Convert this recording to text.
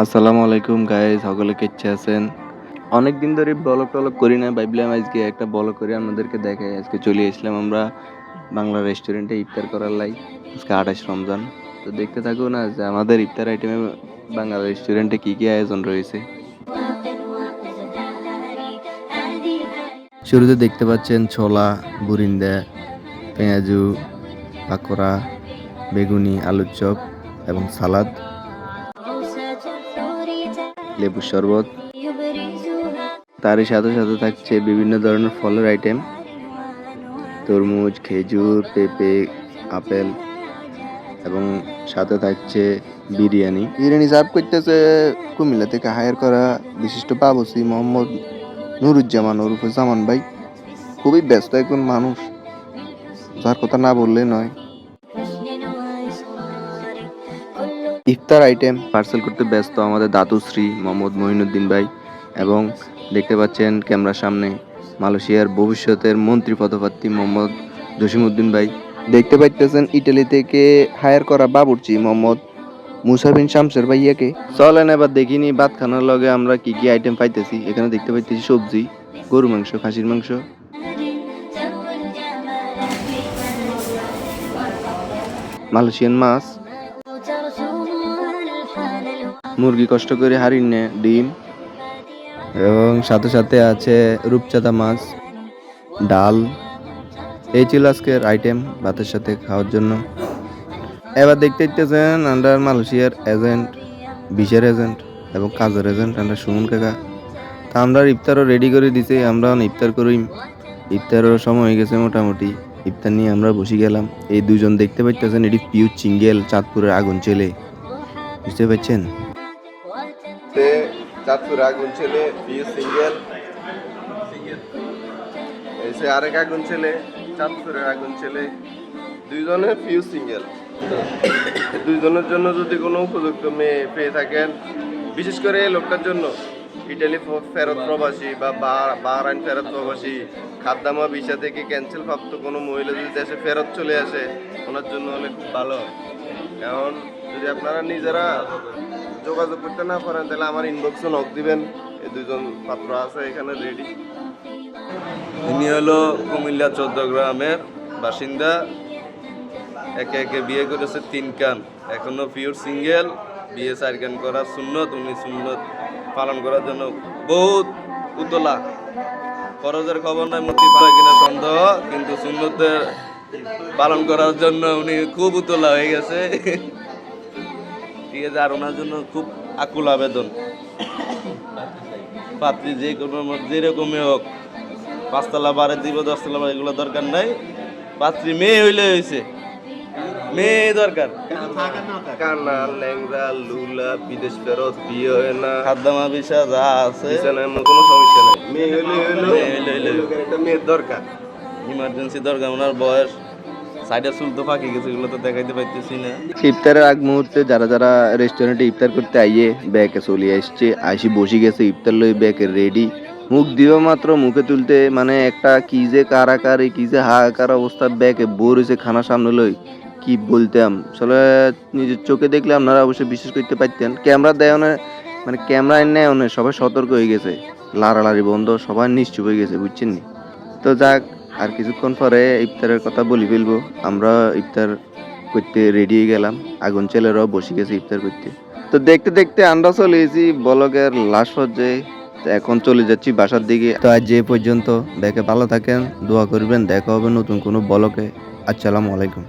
আসসালামু আলাইকুম গাইজ সকলে কেচ্ছে আছেন? অনেক দিন ধরে ব্লগ টলগ করি না, ভাবলাম আজকে একটা ব্লগ করে আপনাদেরকে দেখাই। আজকে চলে এসলাম আমরা বাংলা রেস্টুরেন্টে ইফতার করার লাই। আজকে আঠাশ রমজান। তো দেখতে থাকুন না যে আমাদের ইফতার আইটেমে বাংলা রেস্টুরেন্টে কি কি আয়োজন রয়েছে। শুরুতে দেখতে পাচ্ছেন ছোলা, বুরিন্দা, পেঁয়াজু, পাকোড়া, বেগুনি, আলুর চপ এবং সালাদ। লেবুর শরবত। তারই সাথে সাথে থাকছে বিভিন্ন ধরনের ফলের আইটেম তরমুজ, খেজুর, পেঁপে, আপেল এবং সাথে থাকছে বিরিয়ানি। বিরিয়ানি সার্ভ করতেছে কুমিল্লা থেকে হায়ার করা বিশিষ্ট বাবুসি মোহাম্মদ নুরুজ্জামান ওরফে জামান ভাই। খুবই ব্যস্ত একজন মানুষ। যার কথা না বললে নয়। ইফতার আইটেম পার্সেল করতে ব্যস্ত আমাদের দাতুশ্রী মোহাম্মদ মহিনুদ্দিন ভাই এবং দেখতে পাচ্ছেন ক্যামেরার সামনে মালয়েশিয়ার ভবিষ্যতের মন্ত্রী পদপ্রার্থী মোহাম্মদ জসিমউদ্দিন ভাই। দেখতে পাইতেছেন ইটালি থেকে হায়ার করা বাবুর্চি মোহাম্মদ মুসাফিন শামসের ভাইয়াকে। চলেন এবার দেখিনি ভাত খানার লগে আমরা কি কি আইটেম পাইতেছি। এখানে দেখতে পাইতেছি সবজি, গরু মাংস, খাসির মাংস। মালয়েশিয়ান মাছ মুরগি কষ্ট করে হারিয়ে নে, ডিম। এবং সাথে সাথে আছে রূপচাঁদা মাছ, ডাল। এই ছিল আজকের আইটেম ভাতের সাথে খাওয়ার জন্য। এবার দেখতে ইচ্ছেছেন আন্ডার মালয়েশিয়ার এজেন্ট বিশের এজেন্ট এবং কাজের এজেন্ট আন্ডার সুমন কাকা। তা আমরা ইফতারও রেডি করে দিছি আমরা ইফতার করি ইফতারের সময় হয়ে গেছে মোটামুটি। ইফতার নিয়ে আমরা বসে গেলাম। এই দুজন দেখতে পাইতেছেন, এটি পিউ চিঙ্গেল চাঁদপুরের আগুন ছেলে বুঝতে পারছেন? চাঁদপুর আগুন ছেলে, বিয়ে সিঙ্গেল এসে আরেক আগুন ছেলে, চাঁদপুরের আগুন ছেলে। দুইজনের ফিউ সিঙ্গেল দুইজনের জন্য যদি কোনো উপযুক্ত মেয়ে পেয়ে থাকেন, বিশেষ করে এই লোকটার জন্য। ইটালি ফেরত প্রবাসী বা বাহরাইন ফেরত প্রবাসী খাদ্দামা ভিসা থেকে ক্যান্সেল প্রাপ্ত কোনো মহিলা যদি দেশে ফেরত চলে আসে, ওনার জন্য খুব ভালো। এখন যদি আপনারা নিজেরা যোগাযোগ করতে না পারেন, তাহলে আমার ইনবক্সে নক দিবেন। এই দুজন পাত্র আছে এখানে রেডি ইনি হলো কুমিল্লা চোদ্দ গ্রামের বাসিন্দা। একে একে বিয়ে করেছে তিন কান। এখনও পিওর সিঙ্গেল বিয়ে চার কান করা সুন্নত, উনি সুন্নত পালন করার জন্য বহুত উতলা। খরচের খবর নাই মূর্তি পায় কিনা সন্দেহ, কিন্তু সুন্নতের পালন করার জন্য উনি খুব উতলা হয়ে গেছে। ঠিক আছে, আর ওনার জন্য খুব আকুল আবেদন। পাত্রী যে কোনো যেরকমই হোক, পাঁচতলা বারে দিব, দশতলা বারে এগুলো দরকার নাই। পাত্রী মেয়ে হইলে হয়েছে মেয়ে দরকার। কানা ল্যাংরা লুলা বিদেশ ফেরত বিয়ে হয় না। খাদ্যামা বিষা যা আছে। এমন কোনো সমস্যা নেই। মেয়ে মেয়ে হইলে। হইল। একটা মেয়ের দরকার। ইমার্জেন্সি দরকার ওনার বয়স। সাইডে চুল তো ফাঁকি গেছে এগুলো তো দেখাইতে পাইতেছি না। ইফতারের আগ মুহূর্তে যারা যারা রেস্টুরেন্টে ইফতার করতে আইয়ে ব্যাকে চলে আসছে আইসি বসে গেছে ইফতার লই ব্যাকে রেডি মুখ দিবা মাত্র মুখে তুলতে মানে একটা কি যে কারাকারি কি যে হাহাকার অবস্থা ব্যাকে বোর হয়েছে খানা সামনে লই কি বলতাম? আসলে নিজের চোখে দেখলে আপনারা অবশ্যই বিশ্বাস করতে পারতেন। ক্যামেরা দেয় না মানে ক্যামেরা নেয় না সবাই সতর্ক হয়ে গেছে। লাড়ালাড়ি বন্ধ, সবাই নিশ্চুপ হয়ে গেছে, বুঝছেন নি? তো যাক, আর কিছুক্ষণ পরে ইফতারের কথা বলি ফেলব। আমরা ইফতার করতে রেডি হয়ে গেলাম। আগুন ছেলেরাও বসে গেছে ইফতার করতে। তো দেখতে দেখতে আমরা চলে এসেছি বলকের লাশ পর্যায়ে। এখন চলে যাচ্ছি বাসার দিকে। তো আজ যে পর্যন্ত। দেখে ভালো থাকেন, দোয়া করবেন। দেখা হবে নতুন কোনো বলকে আসসালামু আলাইকুম।